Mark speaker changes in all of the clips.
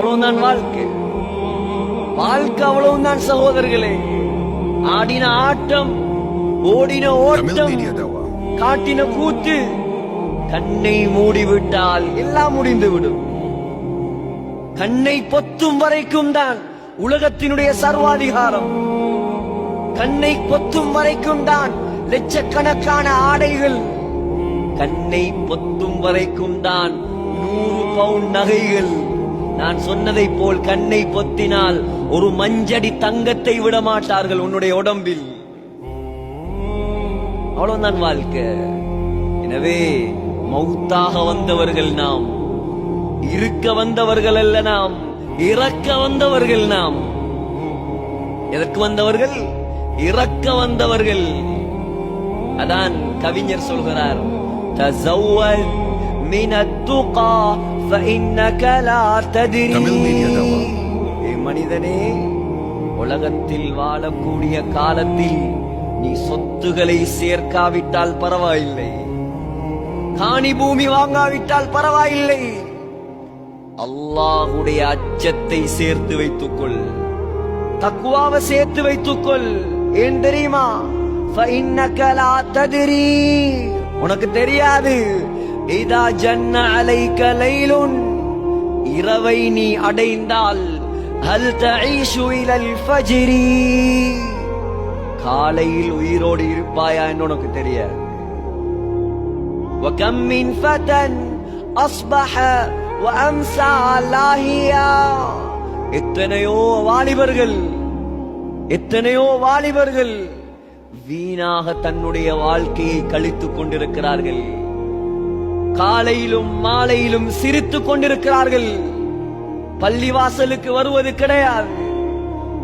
Speaker 1: அவ்வளவுதான் வாழ்க்கை. வாழ்க்கை அவ்வளவுதான் சகோதரர்களே. ஆடின ஆட்டம் ஓடின ஓட்டம் காட்டின கூத்து கண்ணை மூடிவிட்டால் எல்லாம் முடிந்துவிடும். கண்ணை பொத்தும் வரைக்கும் தான் உலகத்தினுடைய சர்வாதிகாரம். கண்ணை பொத்தும் வரைக்கும் தான் லட்சக்கணக்கான ஆடைகள். கண்ணை பொத்தும் வரைக்கும் தான் நூறு பவுன் நகைகள். நான் சொன்னதை போல் கண்ணை பொத்தினால் ஒரு மஞ்சடி தங்கத்தை விட மாட்டார்கள் உன்னுடைய உடம்பில் அவ்வளவுதான் வாழ்க்கை எனவே மௌத்தாக வந்தவர்கள் நாம் இருக்க வந்தவர்கள் அல்ல நாம் இறக்க வந்தவர்கள் நாம் எதற்கு வந்தவர்கள் இறக்க வந்தவர்கள் அதான் கவிஞர் சொல்கிறார் تزود من التقى மனிதனே உலகத்தில் வாழக்கூடிய காலத்தில் நீ சொத்துகளை சேர்க்காவிட்டால் பரவாயில்லை. காணி பூமி வாங்காவிட்டால் பரவாயில்லை. அல்லாஹுடைய அச்சத்தை சேர்த்து வைத்துக் கொள் தக்குவாவை சேர்த்து வைத்துக்கொள். ஏன் தெரியுமா? உனக்கு தெரியாது. இதா ஜன்ன அலைக்க லைலுன் இரவை நீ அடைந்தால் ஹல் தஈஷு இலல் ஃபஜ்ரி காலையில் உயிரோடு இருப்பாயா என்று உனக்கு தெரியாது وكم من فتى أصبح وأمسى لاهيا எத்தனையோ வாலிபர்கள் எத்தனையோ வாலிபர்கள் வீணாக தன்னுடைய வாழ்க்கையை கழித்துக் கொண்டிருக்கிறார்கள் காலையிலும் மாலையிலும் சிரித்துக் கொண்டிருக்கிறார்கள். பள்ளிவாசலுக்கு வருவது கிடையாது.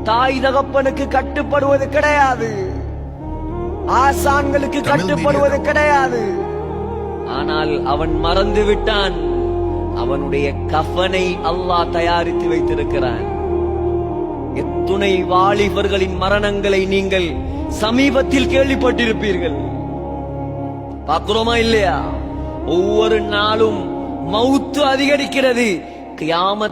Speaker 1: தாய் தகப்பனுக்கு கட்டுப்படுவது கிடையாது. ஆசான்களுக்கு கட்டுப்படுவது. கிடையாது. ஆனால் அவன் மறந்து விட்டான். அவனுடைய கஃனை அல்லாஹ் தயாரித்து வைத்திருக்கிறான். எத்துணை வாலிபர்களின் மரணங்களை நீங்கள் சமீபத்தில் கேள்விப்பட்டிருப்பீர்கள். பார்க்கிறோமா இல்லையா? ஒவ்வொரு நாளும் மவுத்து அதிகரிக்கிறது. கியாமத்